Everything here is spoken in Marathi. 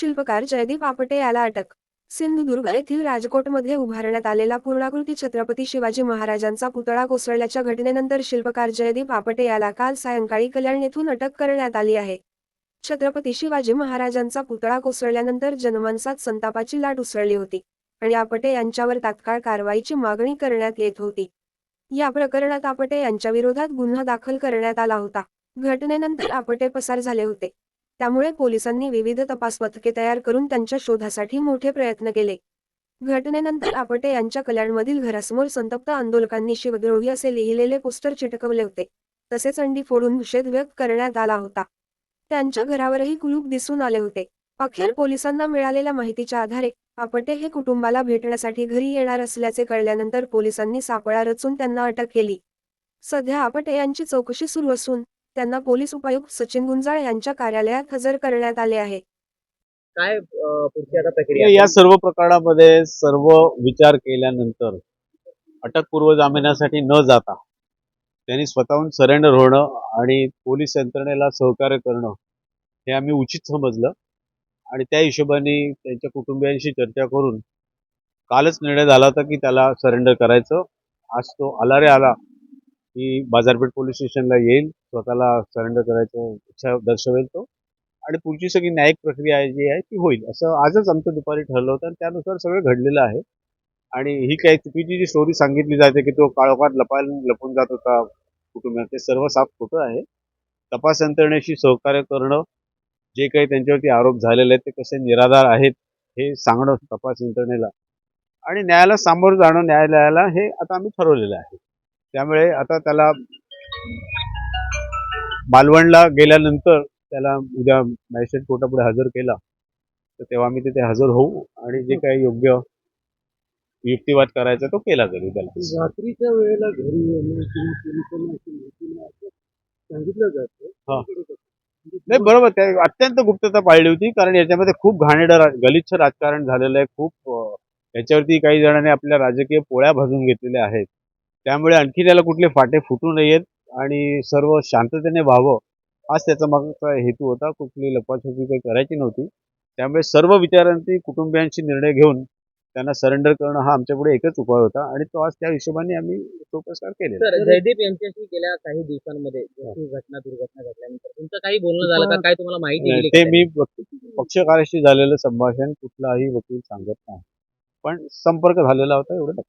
शिल्पकार जयदीप आपटे याला अटक. सिंधुदुर्ग येथील राजकोटमध्ये उभारण्यात आलेला पूर्णाकृती छत्रपती शिवाजी महाराजांचा पुतळा कोसळल्याच्या घटनेनंतर शिल्पकार जयदीप आपटे याला काल सायंकाळी कल्याण येथून अटक करण्यात आली आहे. छत्रपती शिवाजी महाराजांचा पुतळा कोसळल्यानंतर जनमानसात संतापाची लाट उसळली होती आणि आपटे यांच्यावर तात्काळ कारवाईची मागणी करण्यात येत होती. या प्रकरणात आपटे यांच्या विरोधात गुन्हा दाखल करण्यात आला होता. घटनेनंतर आपटे पसार झाले होते. त्यामुळे पोलिसांनी विविध तपास पथके तयार करून त्यांच्या शोधासाठी मोठे प्रयत्न केले. घटनेनंतर आपटे यांच्या कल्याणमधील घरासमोर संतप्त आंदोलकांनी शिवद्रोही असे लिहिलेले पोस्टर चिटकवले होते. तसेच अंडी फोडून निषेध व्यक्त करण्यात आला होता. त्यांच्या घरावरही कुलूप दिसून आले होते. अखेर पोलिसांना मिळालेल्या माहितीच्या आधारे आपटे हे कुटुंबाला भेटण्यासाठी घरी येणार असल्याचे कळल्यानंतर पोलिसांनी सापळा रचून त्यांना अटक केली. सध्या आपटे यांची चौकशी सुरू असून त्यांना पोलीस उपायुक्त सचिन गुंजाळ यांच्या कार्यालयात हजर करण्यात आले आहे. काय अं, पुढची आता प्रक्रिया? या सर्व प्रकरणामध्ये सर्व विचार केल्यानंतर अटकपूर्व जामिनासाठी न जाता त्यांनी स्वतःहून सरेंडर होणं आणि पोलीस यंत्रणेला सहकार्य करणं हे आम्ही उचित समजलं. आणि त्या हिशोबाने त्यांच्या कुटुंबियांशी चर्चा करून कालच निर्णय झाला होता की त्याला सरेंडर करायचं. आज तो आला रे आला. की बाजारपेठ पोलीस स्टेशनला येईल स्वतःला सरेंडर करायचं इच्छा दर्शवेल तो. आणि पुढची सगळी न्यायिक प्रक्रिया जी आहे ती होईल. असं आजच आमचं दुपारी ठरलं होतं आणि त्यानुसार सगळं घडलेलं आहे. आणि ही काही चुकीची जी स्टोरी सांगितली जाते की तो काळोखात लपायला लपून जात होता कुटुंबात ते सर्व साफ खोटं आहे. तपास यंत्रणेशी सहकार्य करणं जे काही त्यांच्यावरती आरोप झालेले आहेत ते कसे निराधार आहेत हे सांगणं तपास यंत्रणेला. आणि न्यायालयात सामोरं जाणं न्यायालयाला हे आता आम्ही ठरवलेलं आहे. त्यामुळे आता त्याला मालवणला गेल्यानंतर त्याला उद्या मॅजिस्ट्रेट कोर्टापुढे हजर केला तर तेव्हा आम्ही तिथे हजर होऊ आणि जे काही योग्य युक्तिवाद करायचा तो केला जाईल त्याला. रात्रीच्या वेळेला घरी सांगितलं जातं. हा. नाही बरोबर त्या अत्यंत गुप्तता पाळली होती कारण याच्यामध्ये खूप घाणेरडं रा- गलिच्छ राजकारण झालेलं आहे खूप याच्यावरती काही जणांनी आपल्या राजकीय पोळ्या भाजून घेतलेल्या आहेत. त्यामुळे आणखी त्याला कुठले फाटे फुटू नयेत आणि सर्व शांततेने व्हावं हाच त्याचा मागचा हेतू होता. कुठली लपाछपी काही करायची नव्हती. त्यामुळे सर्व विचारांती कुटुंबियांशी निर्णय घेऊन त्यांना सरेंडर करणं हा आमच्यापुढे एकच उपाय होता आणि तो आज त्या हिशोबाने आम्ही तो प्रकार केलेला तर जयदीप यांच्याशी गेल्या काही दिवसांमध्ये घटना दुर्घटना घडल्यानंतर तुमचं काही बोलणं झालं का? काय तुम्हाला माहिती ते मी पक्षकाराशी झालेलं संभाषण कुठलाही वकील सांगत नाही. पण संपर्क झालेला होता एवढं.